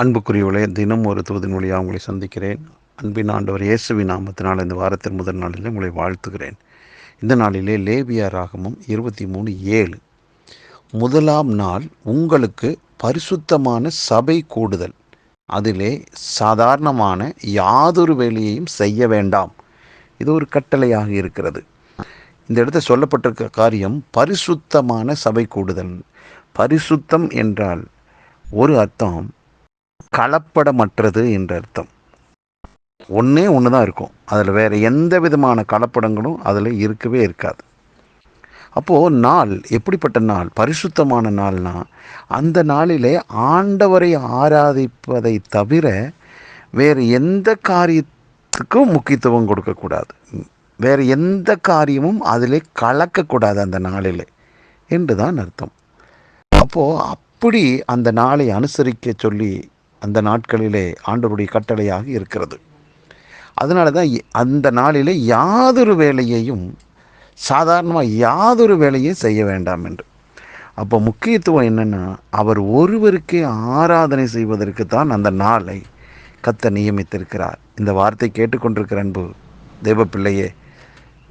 அன்புக்குரியவர்களே தினம் ஒரு தூதின் மொழியாக உங்களை சந்திக்கிறேன். அன்பின் ஆண்டவர் இயேசுவி நாமத்தினால் இந்த வாரத்தின் முதல் நாளில் உங்களை வாழ்த்துகிறேன். இந்த நாளிலே லேவியா ராகமும் இருபத்தி மூணு ஏழு. முதலாம் நாள் உங்களுக்கு பரிசுத்தமான சபை கூடுதல். அதிலே சாதாரணமான யாதொரு வேலையையும் செய்ய வேண்டாம். இது ஒரு கட்டளையாக இருக்கிறது. இந்த இடத்துல சொல்லப்பட்டிருக்க காரியம் பரிசுத்தமான சபை கூடுதல். பரிசுத்தம் என்றால் ஒரு அர்த்தம் கலப்படமற்றது என்ற அர்த்தம். ஒன்றே ஒன்று தான் இருக்கும். அதில் வேறு எந்த விதமான கலப்படங்களும் அதில் இருக்கவே இருக்காது. அப்போது நாள் எப்படிப்பட்ட நாள்? பரிசுத்தமான நாள்னால் அந்த நாளிலே ஆண்டவரை ஆராதிப்பதை தவிர வேறு எந்த காரியத்துக்கும் முக்கியத்துவம் கொடுக்கக்கூடாது. வேறு எந்த காரியமும் அதிலே கலக்கக்கூடாது அந்த நாளிலே என்று தான் அர்த்தம். அப்போது அப்படி அந்த நாளை அனுசரிக்க சொல்லி அந்த நாட்களிலே ஆண்டவருடைய கட்டளையாக இருக்கிறது. அதனால தான் அந்த நாளிலே யாதொரு வேலையையும் சாதாரணமாக யாதொரு வேலையும் செய்ய வேண்டாம் என்று. அப்போ முக்கியத்துவம் என்னென்னா அவர் ஒருவருக்கே ஆராதனை செய்வதற்கு தான் அந்த நாளை கத்த நியமித்திருக்கிறார். இந்த வார்த்தை கேட்டுக்கொண்டிருக்கிற அன்பு தெய்வ பிள்ளையே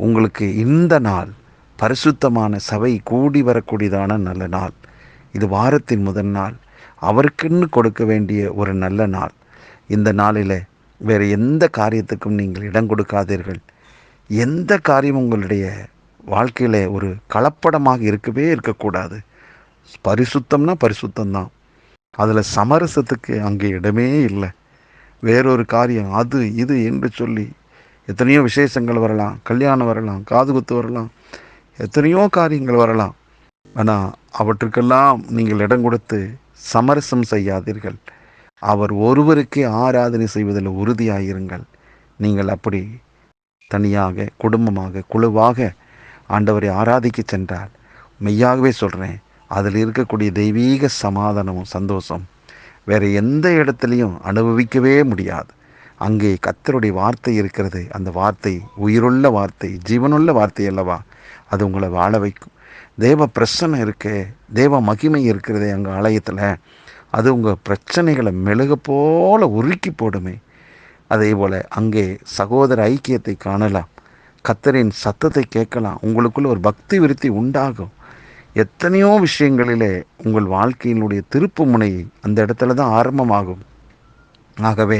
உங்களுக்கு இந்த நாள் பரிசுத்தமான சபை கூடி வரக்கூடியதான நல்ல நாள். இது வாரத்தின் முதல் நாள். அவருக்குன்னு கொடுக்க வேண்டிய ஒரு நல்ல நாள். இந்த நாளில் வேறு எந்த காரியத்துக்கும் நீங்கள் இடம் கொடுக்காதீர்கள். எந்த காரியம் உங்களுடைய வாழ்க்கையில் ஒரு கலப்படமாக இருக்கவே இருக்கக்கூடாது. பரிசுத்தம்னா பரிசுத்தம்தான். அதில் சமரசத்துக்கு அங்கே இடமே இல்லை. வேறொரு காரியம் அது இது என்று சொல்லி எத்தனையோ விசேஷங்கள் வரலாம் கல்யாணம் வரலாம் காது குத்து வரலாம் எத்தனையோ காரியங்கள் வரலாம். ஆனால் அவற்றுக்கெல்லாம் நீங்கள் இடம் கொடுத்து சமரசம் செய்யாதீர்கள். அவர் ஒருவருக்கே ஆராதனை செய்வதில் உறுதியாயிருங்கள். நீங்கள் அப்படி தனியாக குடும்பமாக குழுவாக ஆண்டவரை ஆராதிக்க சென்றால் மெய்யாகவே சொல்கிறேன் அதில் இருக்கக்கூடிய தெய்வீக சமாதானமும் சந்தோஷம் வேறு எந்த இடத்துலையும் அனுபவிக்கவே முடியாது. அங்கே கத்தருடைய வார்த்தை இருக்கிறது. அந்த வார்த்தை உயிருள்ள வார்த்தை ஜீவனுள்ள வார்த்தை அல்லவா? அது உங்களை வாழ வைக்கும். தேவ பிரச்சனை இருக்கே தேவ மகிமை இருக்கிறதே எங்கள் ஆலயத்தில். அது உங்கள் பிரச்சனைகளை மெழுக போல உருக்கி போடுமே. அதே போல் அங்கே சகோதர ஐக்கியத்தை காணலாம். கத்தரின் சத்தத்தை கேட்கலாம். உங்களுக்குள்ள ஒரு பக்தி விருத்தி உண்டாகும். எத்தனையோ விஷயங்களிலே உங்கள் வாழ்க்கையினுடைய திருப்பு முனை அந்த இடத்துல தான் ஆரம்பமாகும். ஆகவே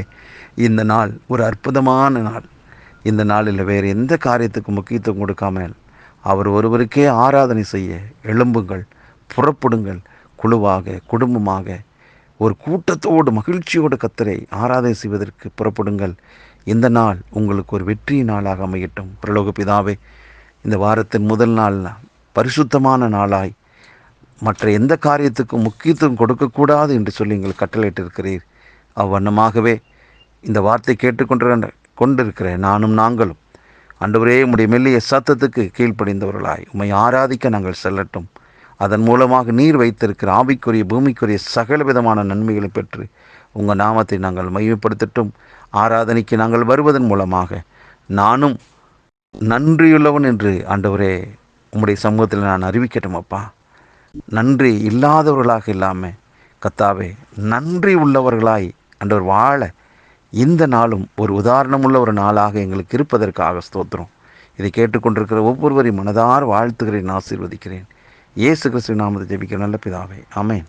இந்த நாள் ஒரு அற்புதமான நாள். இந்த நாளில் வேறு எந்த காரியத்துக்கும் முக்கியத்துவம் கொடுக்காமல் அவர் ஒருவருக்கே ஆராதனை செய்ய எழும்புங்கள் புறப்படுங்கள் குழுவாக குடும்பமாக. ஒரு கூட்டத்தோடு மகிழ்ச்சியோடு கத்தரை ஆராதனை செய்வதற்கு புறப்படுங்கள். இந்த நாள் உங்களுக்கு ஒரு வெற்றி நாளாக அமையட்டும். பிரலோக பிதாவே இந்த வாரத்தின் முதல் நாள் பரிசுத்தமான நாளாய் மற்ற எந்த காரியத்துக்கும் முக்கியத்துவம் கொடுக்கக்கூடாது என்று சொல்லி எங்கள் கட்டளையிட்டிருக்கிறீர். அவ்வண்ணமாகவே இந்த வார்த்தை கேட்டுக்கொண்டு கொண்டிருக்கிற நானும் நாங்களும் அன்றுவரே உம்முடைய மெல்லிய சத்தத்துக்கு கீழ்ப்படிந்தவர்களாய். உம்மை ஆராதிக்க நாங்கள் செல்லட்டும். அதன் மூலமாக நீர் வைத்திருக்கிற ஆவிக்குரிய பூமிக்குரிய சகல விதமான நன்மைகளை பெற்று உங்கள் நாமத்தை நாங்கள் மையப்படுத்தட்டும் ஆராதனைக்கு நாங்கள் வருவதன் மூலமாக நானும் நன்றியுள்ளவன் என்று ஆண்டவரே உம்முடைய சமூகத்தில் நான் அறிவிக்கட்டும் அப்பா. நன்றி இல்லாதவர்களாக இல்லாமல் கத்தாவே நன்றி உள்ளவர்களாய் அன்றவர் வாழ இந்த நாளும் ஒரு உதாரணமுள்ள ஒரு நாளாக எங்களுக்கு இருப்பதற்காக ஸ்தோத்திரம். இதை கேட்டுக்கொண்டிருக்கிற ஒவ்வொருவரையும் மனதார் வாழ்த்துகிறேன் ஆசீர்வதிக்கிறேன். இயேசு கிறிஸ்து நாமத்தை ஜெபிக்கிற நல்ல பிதாவே ஆமேன்.